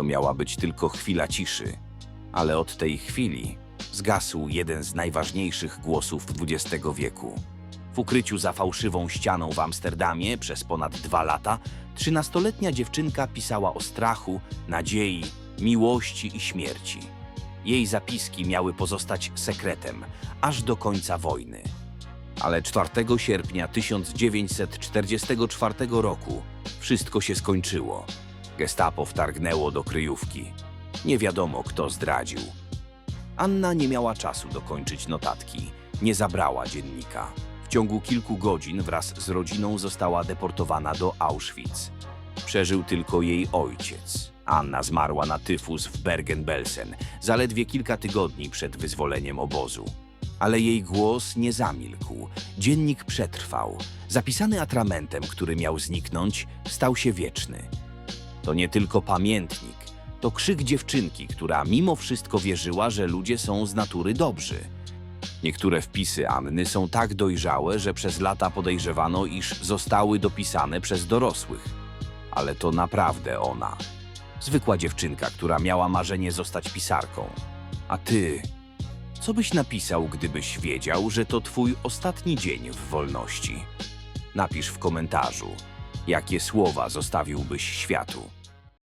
To miała być tylko chwila ciszy, ale od tej chwili zgasł jeden z najważniejszych głosów XX wieku. W ukryciu za fałszywą ścianą w Amsterdamie przez ponad dwa lata trzynastoletnia dziewczynka pisała o strachu, nadziei, miłości i śmierci. Jej zapiski miały pozostać sekretem aż do końca wojny. Ale 4 sierpnia 1944 roku wszystko się skończyło. Gestapo wtargnęło do kryjówki. Nie wiadomo, kto zdradził. Anna nie miała czasu dokończyć notatki. Nie zabrała dziennika. W ciągu kilku godzin wraz z rodziną została deportowana do Auschwitz. Przeżył tylko jej ojciec. Anna zmarła na tyfus w Bergen-Belsen zaledwie kilka tygodni przed wyzwoleniem obozu. Ale jej głos nie zamilkł. Dziennik przetrwał. Zapisany atramentem, który miał zniknąć, stał się wieczny. To nie tylko pamiętnik, to krzyk dziewczynki, która mimo wszystko wierzyła, że ludzie są z natury dobrzy. Niektóre wpisy Anny są tak dojrzałe, że przez lata podejrzewano, iż zostały dopisane przez dorosłych. Ale to naprawdę ona. Zwykła dziewczynka, która miała marzenie zostać pisarką. A ty, co byś napisał, gdybyś wiedział, że to twój ostatni dzień w wolności? Napisz w komentarzu, jakie słowa zostawiłbyś światu.